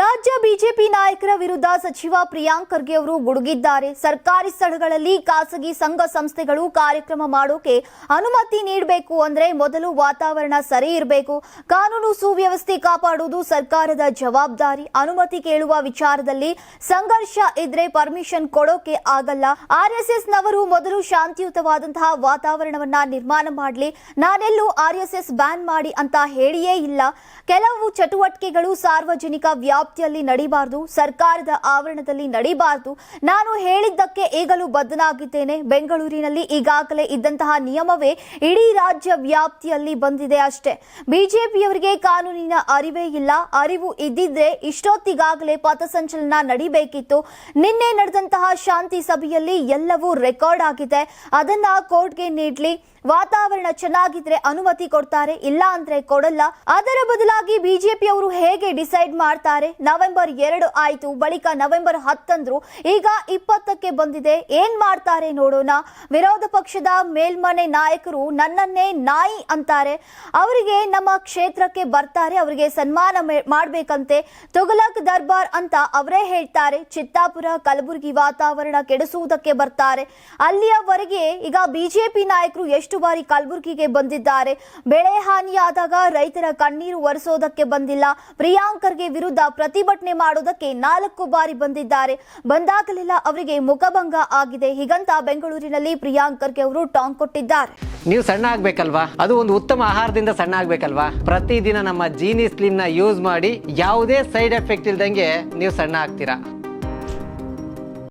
ರಾಜ್ಯ ಬಿಜೆಪಿ ನಾಯಕರ ವಿರುದ್ಧ ಸಚಿವ ಪ್ರಿಯಾಂಕ್ ಖರ್ಗೆ ಅವರು ಗುಡುಗಿದ್ದಾರೆ. ಸರ್ಕಾರಿ ಸ್ಥಳಗಳಲ್ಲಿ ಖಾಸಗಿ ಸಂಘ ಸಂಸ್ಥೆಗಳು ಕಾರ್ಯಕ್ರಮ ಮಾಡೋಕೆ ಅನುಮತಿ ನೀಡಬೇಕು ಅಂದ್ರೆ ಮೊದಲು ವಾತಾವರಣ ಸರಿ ಇರಬೇಕು. ಕಾನೂನು ಸುವ್ಯವಸ್ಥೆ ಕಾಪಾಡುವುದು ಸರ್ಕಾರದ ಜವಾಬ್ದಾರಿ. ಅನುಮತಿ ಕೇಳುವ ವಿಚಾರದಲ್ಲಿ ಸಂಘರ್ಷ ಇದ್ರೆ ಪರ್ಮಿಷನ್ ಕೊಡೋಕೆ ಆಗಲ್ಲ. ಆರ್ಎಸ್ಎಸ್ ನವರು ಮೊದಲು ಶಾಂತಿಯುತವಾದಂತಹ ವಾತಾವರಣವನ್ನ ನಿರ್ಮಾಣ ಮಾಡಲಿ. ನಾನೆಲ್ಲೂ ಆರ್ಎಸ್ಎಸ್ ಬ್ಯಾನ್ ಮಾಡಿ ಅಂತ ಹೇಳಿಯೇ ಇಲ್ಲ. ಕೆಲವು ಚಟುವಟಿಕೆಗಳು ಸಾರ್ವಜನಿಕ ವ್ಯಾಪ್ತಿಯಲ್ಲಿ ನಡೀಬಾರದು, ಸರ್ಕಾರದ ಆವರಣದಲ್ಲಿ ನಡೀಬಾರದು. ನಾನು ಹೇಳಿದ್ದಕ್ಕೆ ಈಗಲೂ ಬದ್ಧನಾಗಿದ್ದೇನೆ. ಬೆಂಗಳೂರಿನಲ್ಲಿ ಈಗಾಗಲೇ ಇದ್ದಂತಹ ನಿಯಮವೇ ಇಡೀ ರಾಜ್ಯ ವ್ಯಾಪ್ತಿಯಲ್ಲಿ ಬಂದಿದೆ ಅಷ್ಟೇ. ಬಿಜೆಪಿಯವರಿಗೆ ಕಾನೂನಿನ ಅರಿವೇ ಇಲ್ಲ. ಅರಿವು ಇದ್ದಿದ್ರೆ ಇಷ್ಟೊತ್ತಿಗಾಗಲೇ ಪಥಸಂಚಲನ ನಡಿಬೇಕಿತ್ತು. ನಿನ್ನೆ ನಡೆದಂತಹ ಶಾಂತಿ ಸಭೆಯಲ್ಲಿ ಎಲ್ಲವೂ ರೆಕಾರ್ಡ್ ಆಗಿದೆ. ಅದನ್ನ ಕೋರ್ಟ್ಗೆ ನೀಡ್ಲಿ. ವಾತಾವರಣ ಚೆನ್ನಾಗಿದ್ರೆ ಅನುಮತಿ ಕೊಡ್ತಾರೆ ಇಲ್ಲ ಅಂದ್ರೆ ಕೊಡಲ್ಲ. ಅದರ ಬದಲಾಗಿ ಬಿಜೆಪಿ ಅವರು ಹೇಗೆ ಡಿಸೈಡ್ ಮಾಡ್ತಾರೆ? ನವೆಂಬರ್ ಎರಡು ಆಯಿತು, ಬಳಿಕ ನವೆಂಬರ್ ಹತ್ತಂದ್ರು ಈಗ ಇಪ್ಪತ್ತಕ್ಕೆ ಬಂದಿದೆ. ಏನ್ ಮಾಡ್ತಾರೆ ನೋಡೋಣ. ವಿರೋಧ ಪಕ್ಷದ ಮೇಲ್ಮನೆ ನಾಯಕರು ನನ್ನನ್ನೇ ನಾಯಿ ಅಂತಾರೆ. ಅವರಿಗೆ ನಮ್ಮ ಕ್ಷೇತ್ರಕ್ಕೆ ಬರ್ತಾರೆ, ಅವರಿಗೆ ಸನ್ಮಾನ ಮಾಡಬೇಕಂತೆ. ತುಗಲಕ್ ದರ್ಬಾರ್ ಅಂತ ಅವರೇ ಹೇಳ್ತಾರೆ. ಚಿತ್ತಾಪುರ, ಕಲಬುರಗಿ ವಾತಾವರಣ ಕೆಡಿಸುವುದಕ್ಕೆ ಬರ್ತಾರೆ. ಅಲ್ಲಿಯವರೆಗೆ ಈಗ ಬಿಜೆಪಿ ನಾಯಕರು ಎಷ್ಟು ಬಾರಿ ಕಲಬುರಗಿಗೆ ಬಂದಿದ್ದಾರೆ. ಬೆಳೆ ಹಾನಿಯಾದಾಗ ರೈತರ ಕಣ್ಣೀರು ಒರೆಸೋದಕ್ಕೆ ಬಂದಿಲ್ಲ. ಪ್ರಿಯಾಂಕರ್ಗೆ ವಿರುದ್ಧ ಪ್ರತಿಭಟನೆ ಮಾಡೋದಕ್ಕೆ ನಾಲ್ಕು ಬಾರಿ ಬಂದಿದ್ದಾರೆ. ಬಂದಾಗಲೆಲ್ಲ ಅವರಿಗೆ ಮುಖಭಂಗ ಆಗಿದೆ. ಹೀಗಂತ ಬೆಂಗಳೂರಿನಲ್ಲಿ ಪ್ರಿಯಾಂಕರ್ಗೆ ಅವರು ಟಾಂಗ್ ಕೊಟ್ಟಿದ್ದಾರೆ. ನೀವು ಸಣ್ಣ ಆಗ್ಬೇಕಲ್ವಾ? ಅದು ಒಂದು ಉತ್ತಮ ಆಹಾರದಿಂದ ಸಣ್ಣ ಆಗ್ಬೇಕಲ್ವಾ? ಪ್ರತಿದಿನ ನಮ್ಮ ಜೀನಿ ಸ್ಲಿಮ್ನ ಯೂಸ್ ಮಾಡಿ ಯಾವುದೇ ಸೈಡ್ ಎಫೆಕ್ಟ್ ಇಲ್ದಂಗೆ ನೀವು ಸಣ್ಣ ಆಗ್ತೀರಾ?